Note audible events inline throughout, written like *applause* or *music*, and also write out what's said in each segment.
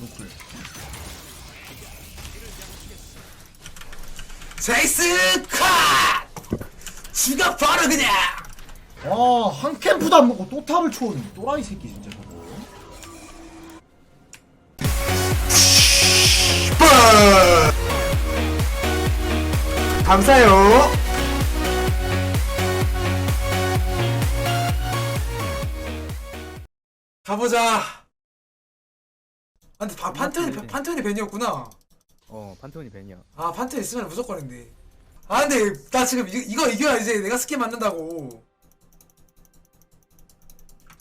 노클 제이스 컷! 죽여 바로 그냥! 아 한 캠프도 안 먹고 또 탑을 쳐오는 또라이 새끼 진짜 저거 감사해요. 가보자. 아, 근데 바, 판테온이 맞지. 판테온이 벤이었구나. 어 판테온이 벤이야 아 판테온 있으면 무조건 했네. 아 근데 나 지금 이, 이거 이겨야 이제 내가 스킨 맞는다고.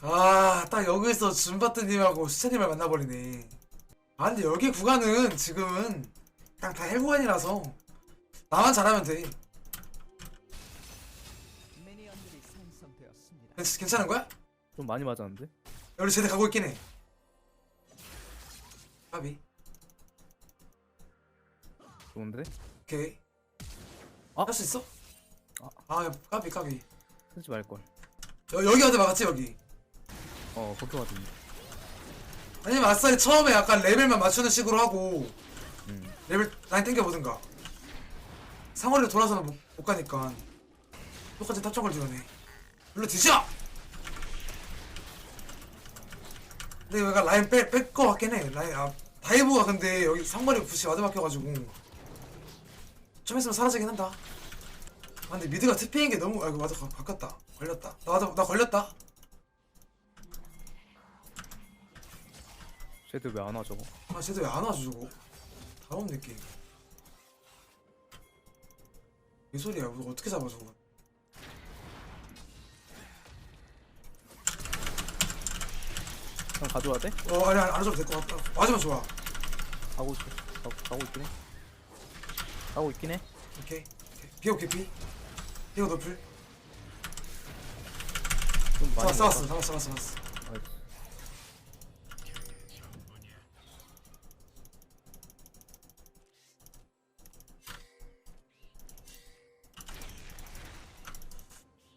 아 딱 여기서 준바트님하고 수찬님을 만나버리네. 아 근데 여기 구간은 지금은 그냥 다 해구간이라서 나만 잘하면 돼. 미니언들이 생성되었습니다. 괜찮- 괜찮은 거야? 좀 많이 맞았는데? 우리 제대 가고 있긴 해. 까비. 좋은데? 오케이. 아. 할 수 있어? 아. 아, 야, 까비 까비. 쓰지 말걸 여, 여기 어디 막았지 여기? 어 그렇게 같은데 아니면 아싸리 처음에 약간 레벨만 맞추는 식으로 하고 음 레벨 라인 땡겨보든가. 상원이로 돌아서는 못, 못 가니까 똑같이 탑정을 지어네. 물로 뒤져! 근데 약간 라인 뺄뺄거 같긴 해. 라인 아 다이브가 근데 여기 상거리 굿이 와드 막혀가지고 좀 있으면 사라지긴 한다. 아 근데 미드가 트피인 게 너무 아이고 와드 가- 바꿨다. 걸렸다. 나 와드 나 걸렸다. 쟤들 왜안 와 저거 아 쟤도 왜 안 와줘 저거 다음 느낌 이 소리야 우리 어떻게 잡아 저거 그냥 가져와야 돼? 어 아니 안 와줘도 될 것 같다. 맞으면 좋아. 가고 있어 가고, 가고 있긴 해. 가고 있긴 해. 오케이. 비오 개피 비오 좀 많이 잡았어. 잡았어 잡았어 잡았어. 아이고.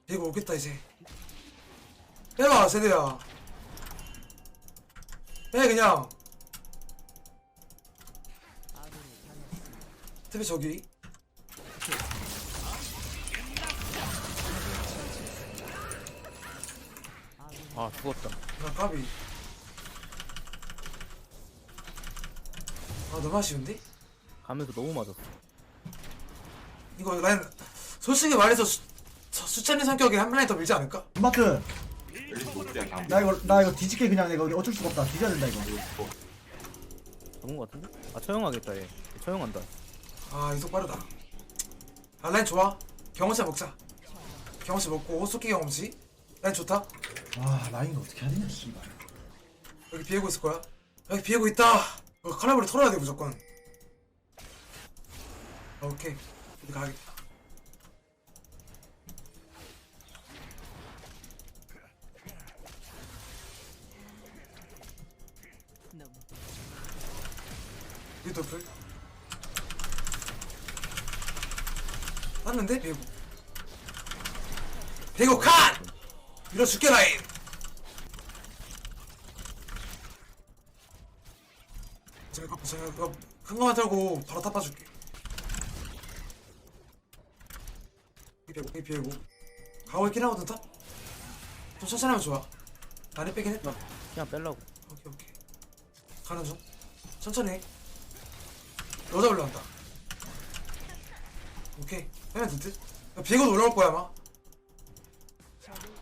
비오 오겠다 이제. 빼봐 세대야 빼 그냥. TV 저기 아 죽었다 나 까비 아 너무 아쉬운데? 가면서 너무 맞았어 이거 라인 솔직히 말해서 수, 수- 수찬이 성격에 한 라인 더 밀지 않을까? 마트 나 이거 나 이거 뒤집게 그냥 내가 어쩔 수가 없다. 뒤져야 된다 이거. 잡은 거 같은데? 아 처형하겠다 얘. 처형한다. 아 이속 빠르다. 아 라인 좋아. 경험치 먹자. 경험치 먹고 소키 경험치 라인 좋다. 아 라인도 어떻게 해야 되냐 씨발. 여기 비에고 있을 거야. 여기 비에고 있다. 이거 칼라브를 털어야 돼 무조건. 아, 오케이. 어디 가야겠다 유도풀 맞는데? 비에고 비에고 칸! 밀어줄게 라인. 제가 제가 큰 거만 털고 바로 타빠줄게. 이 비에고 이 비에고 가고 있긴 하거든 탑? 좀 천천히 하면 좋아. 많이 빼긴 했다. 그냥 뺄라고. 오케이 오케이. 가는 중. 천천히 해 여자 올라온다. 오케이. 빼면 됐듯 비에고 올라올 거야 아마.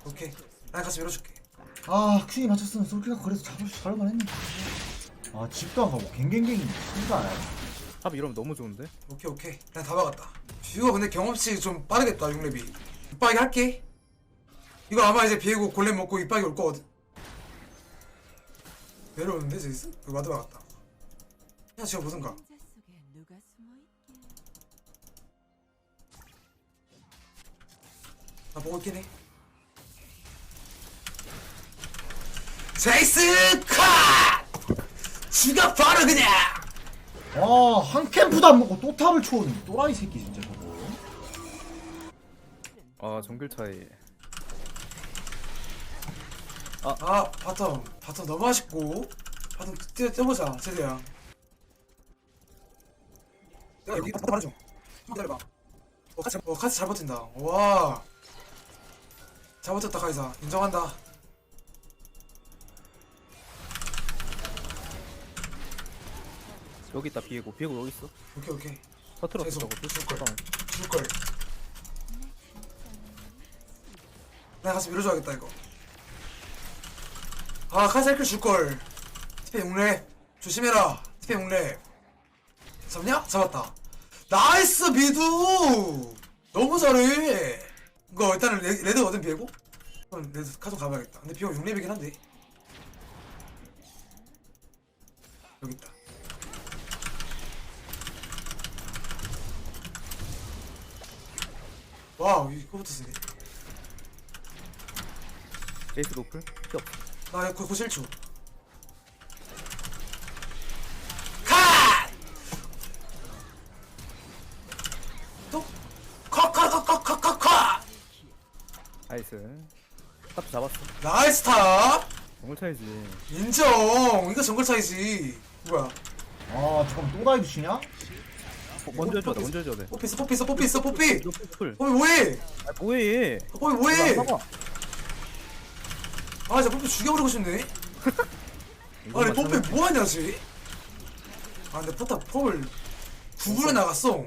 오케이. 난 같이 밀어줄게. 아 퀸이 맞췄으면 솔킬가 그래도 잡을 잡을만 했네. 아 집도 안 가고 갱갱갱이 씨발 탑 이러면 너무 좋은데? 오케이 오케이. 난다 박았다. 뷰가 근데 경험치 좀 빠르겠다 6렙이. 이빠기 할게. 이거 아마 이제 비에고 골렘 먹고 이빠기 올 거거든. 내려오는데 제이스? 이거 와드 박았다. 그냥 지금 보든가 나 있긴 해 제이스 컷! 죽여 바로 그냥! 아 한 캠프도 안 먹고 또 탑을 쳐오는 또라이 새끼 진짜 저거. 아 정글 차이. 아 바텀. 바텀 너무 아쉽고. 바텀 뛰어 뛰어보자 제대야 내가 여기 바텀 말해줘. 기다려봐. 어 같이 어 같이 잘 버틴다. 와 잘 버텼다 카이사. 인정한다. 여기 있다 비에고. 비에고 여기 있어. 오케이 오케이. 터트렸어 계속 저거 줄걸. 내가 같이 밀어줘야겠다 이거. 아 카이사 1킬 줄걸. 티페 용랩 조심해라. 티페 용랩 잡냐? 잡았다. 나이스 미두! 너무 잘해 이거 일단은 레, 레드 얻은 비에고? 그럼 레드 카드 가봐야겠다. 근데 비에고 용랩이긴 한데. 여기 있다. 와우 이거부터 쓰네. 제이스 노플? 없어. 나 이거 97초 컷! 또? 컷컷컷컷컷컷 나이스. 탑 잡았어. 나이스 탑! 정글 차이지. 인정! 이거 정글 차이지. 뭐야? 아 잠깐만 또 다이브 치냐? 어, 먼저 해줘야 돼 먼저 해줘야 돼. 뽀삐 있어 뽀삐 있어 뽀삐 있어 뽀삐 노플 뽀삐 뭐해? 아 뭐해 얘. 뽀삐 뭐해? 아 진짜 뽀삐 죽여버리고 싶네. *laughs* 아니 뽀삐 뭐하냐 지? 아 근데 포탑 폼을 구분해 나갔어.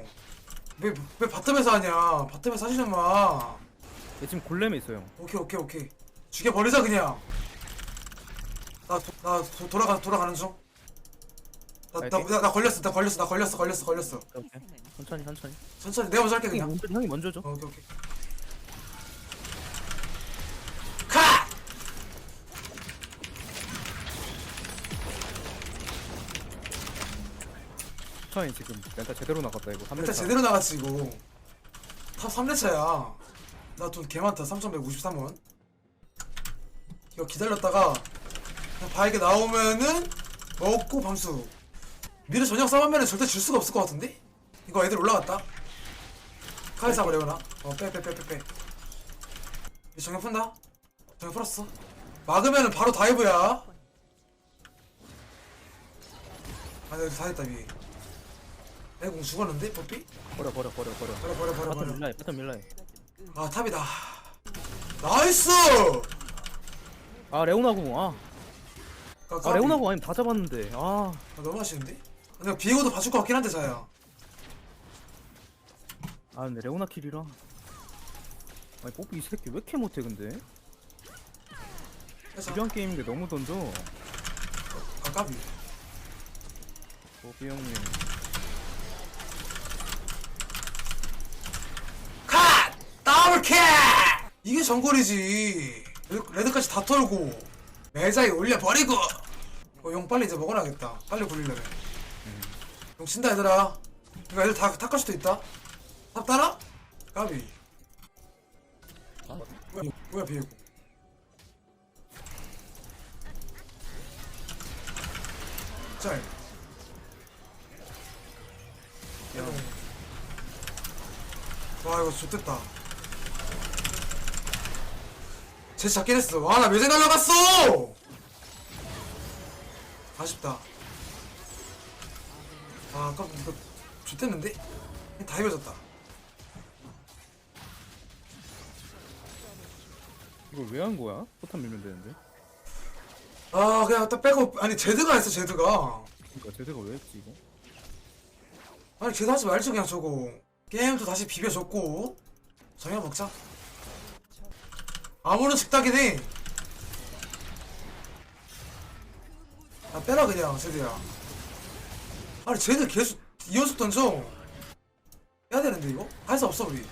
왜, 왜 바텀에서 하냐? 바텀에서 하시는 마 얘 지금 골렘에 있어 형 오케이 오케이 오케이. 죽여 버리자 그냥. 나, 도, 나 도, 돌아가, 돌아가는 중. 나, 나. 나, 나 걸렸어 나 걸렸어 나 걸렸어 걸렸어 걸렸어. 오케이 천천히 천천히. 천천히 내가 먼저 할게 형이 그냥. 먼저 형이 먼저 줘. 어, 오케이 오케이. 카! 천천히 지금. 멘탈 제대로 나갔다 이거. 3렙 일단 제대로 나갔지 이거. 탑 3레차야 나 돈 개많다. 3153원. 이거 기다렸다가 그냥 바에게 나오면은 먹고 밤수. 미르 저녁 싸움하면은 절대 줄 수가 없을 것 같은데? 이거 애들 올라갔다. 카이사 버려거나? 어빼 빼 빼 빼빼. 이 정형 푼다? 정형 풀었어. 막으면은 바로 다이브야. 아 여기 다 했다 위에. 애공 죽었는데 뽀삐? 버려 버려 버려 버려. 버려 버려 버려 바텀 버려. 밀라해 바텀 밀라해 아 탑이다. 나이스! 아 레오나공 아, 까- 아 까비. 레오나공 아니면 다 잡았는데 아. 아, 너무 아쉬운데? 내가 비에고도 봐줄 것 같긴 한데 자야. 아 근데 레오나 킬이라. 아니 뽀삐 이 새끼 왜 이렇게 못해 근데? 유리한 게임인데 너무 던져. 아 까비. 뽀삐 형님 컷! 더블킬! 이게 레드- 레드까지 다 털고 매자에 올려버리고. 어, 용 빨리 이제 먹어놔야겠다. 빨리 굴리려면 용 친다 얘들아. 이거 애들 다 탁할 수도 있다. 탑 따라? 까비. 뭐야 뭐야 비에고. 짤. 와 이거 좋됐다 쟤 잡긴 했어. 와나 매제 날라갔어! 아쉽다. 아 아까 이거 좋댔는데? 다 이겨졌다. 이걸 왜 한 거야? 포탄 밀면 되는데. 아 그냥 딱 빼고 아니 제드가 했어 제드가. 그니까 제대가 왜 했지 이거? 아니 제드 하지 말지 그냥 저거. 게임도 다시 비벼줬고. 정해 먹자 아무런 식탁이네 아 빼라 그냥 제드야. 아니 제드 계속 이연속 던져. 빼야 되는데 이거? 할 수 없어 우리.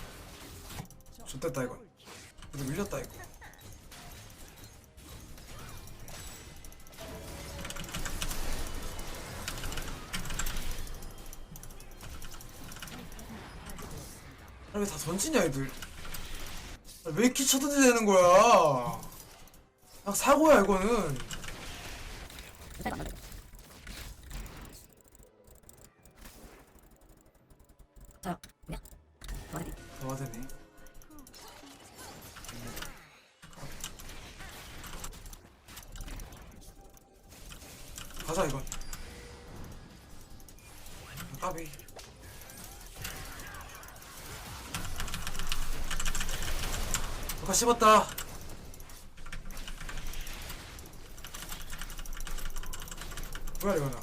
좋됐다 이거. 그래도 밀렸다 이거. 아니 왜 다 던지냐 애들 왜 이렇게 쳐던지 되는 거야? 그냥 사고야 이거는. 다 맞았네. 가자 이건. 까비 아까 씹었다. 뭐야 레오나?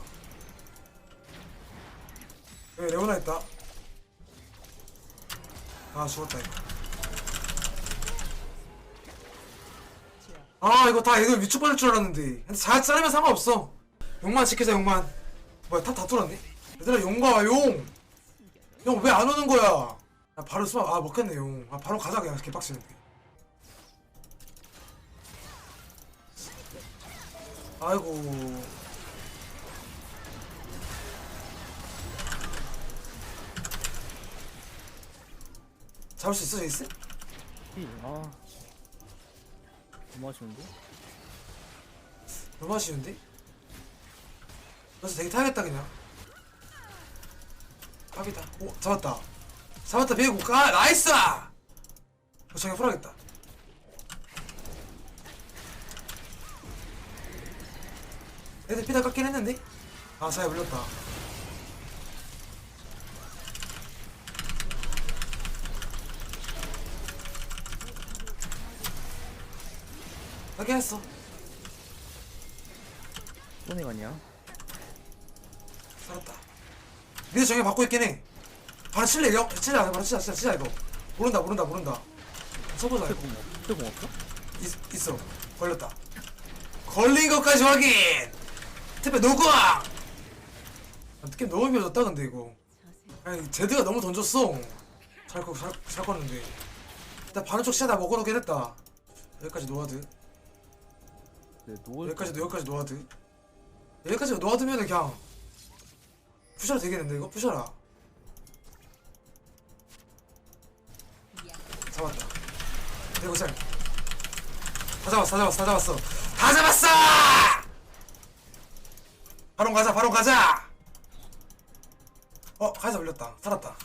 여기 레오나 있다? 아 죽었다 이거. 아 이거 다 애들 위축 받을 줄 알았는데. 근데 잘 자르면 상관없어. 용만 지키자 용만. 뭐야 탑다 뚫었네? 얘들아 용가 와, 용! 형 왜 안 오는 거야? 아 바로 수박 아 먹겠네 용아 바로 가자 그냥. 개빡치는데 아이고 잡을 수 있어 제이스? 이, 아. 너무 아쉬운데? 너무 아쉬운데? 그래서 되게 타야겠다 그냥 팝이다 오 잡았다 잡았다 비고 가 나이스 어, 정해 풀어야겠다 애들 피다 깎긴 했는데 아 사야 물렸다 깎긴 했어 소닉 아니야? 살았다. 미드 정해 받고 있긴 해. 바로 칠래 요 칠래 바로 치자 치자 치자 이거. 모른다 모른다 모른다. 쳐보자 이거. 뜨공 없어? 있, 있어. 걸렸다. 걸린 것까지 확인. 특별 노광. 어떻게 너무 미워졌다 근데 이거. 아니 제드가 너무 던졌어. 잘 거 잘 잘 껐는데. 일단 반은 쪽 시야 다 먹어놓긴 했다. 여기까지 노아드. 네, 노을. 여기까지 여기까지 노아드. 여기까지 노아드면은 그냥 푸셔라 되겠는데 이거 푸셔라. 잡았다. 내고 살. 다 잡았어, 다 잡았어, 다 잡았어. 다 잡았어! 바로 가자, 바로 가자! 어, 가자 올렸다. 살았다.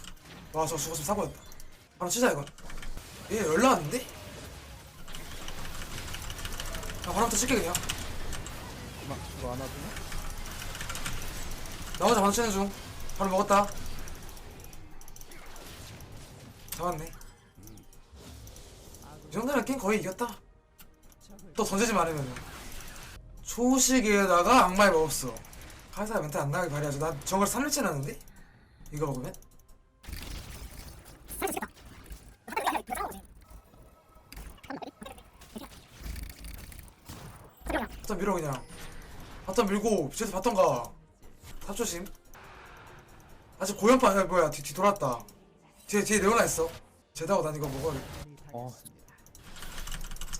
와, 저 죽었으면 사고였다. 바로 치자, 이건. 얘 연락 왔는데? 아, 바로부터 칠게, 그냥. 막, 이거 안 하더니? 나 혼자 반치는 중. 바로 먹었다. 잡았네. 이 정도면 게임 거의 이겼다. 또 던지지 말으면. 초식에다가 악마의 마법수. 카이사 멘트 안 나게 발휘하죠. 나 저걸 3일째 나는데? 이거 먹으면? 바텀 밀어 그냥. 바텀 밀고 뒤에서 바텀 가. 탑 조심. 아직 고연판 아, 뭐야 뒤, 뒤 돌았다. 뒤에 뒤에 레오나 있어. 제다고 난 이거 먹어야겠다. 어,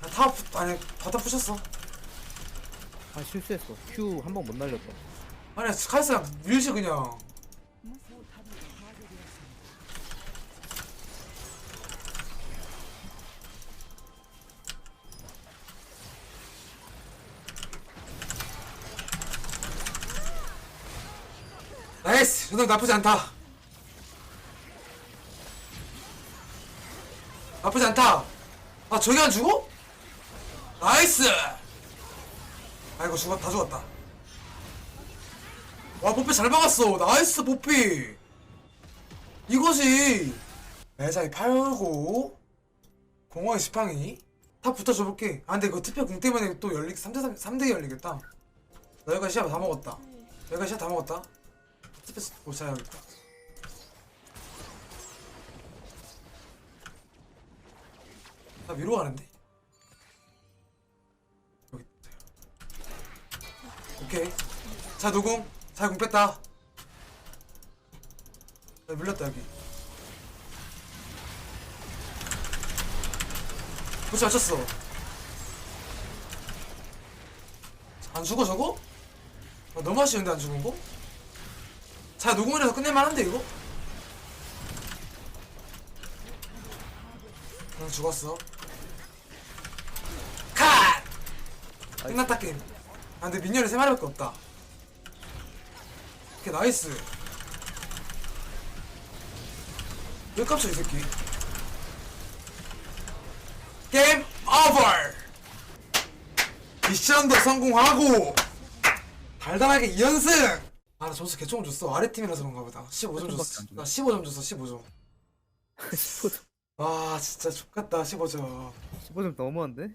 아, 탑 아니 바텀 부셨어. 아, 실수했어. Q 한번 못 날렸다. 아니 카이스랑 밀지 그냥. 나이스! 저는 나쁘지 않다. 나쁘지 않다. 아 저기 안 죽어? 나이스! 아이고 죽었 다 죽었다. 와 뽀삐 잘 박았어. 나이스 뽀삐 이거지. 매사이 팔고 공허의 지팡이. 탑 붙어줘볼게. 아 근데 그 투표 공 때문에 또 열리 3대 3, 3대 열리겠다. 나 여기까지 시합 다 먹었다. 여기까지 시합 다 먹었다. 못 찾아야겠다. 나 위로 가는데? 여기 오케이. 자 노공 자공 뺐다 나 밀렸다 여기 그렇지 맞췄어 안 죽어 저거? 아, 너무 아쉬운데 안 죽은 거? 자 노공이라서 끝낼만한데 이거? 난 죽었어 컷! 끝났다 게임 아 근데 민현이 세 마리밖에 없다 오케이 나이스 왜 깝쳐 이 새끼 게임 오버 미션도 성공하고 달달하게 2연승! 아, 나 점수 개조금 줬어. 아래팀이라서 그런가 보다. 15점 한 줬어. 나 15점 줬어, 15점. 15점 *laughs* 아, 진짜 X같다, 15점. 15점 너무한데?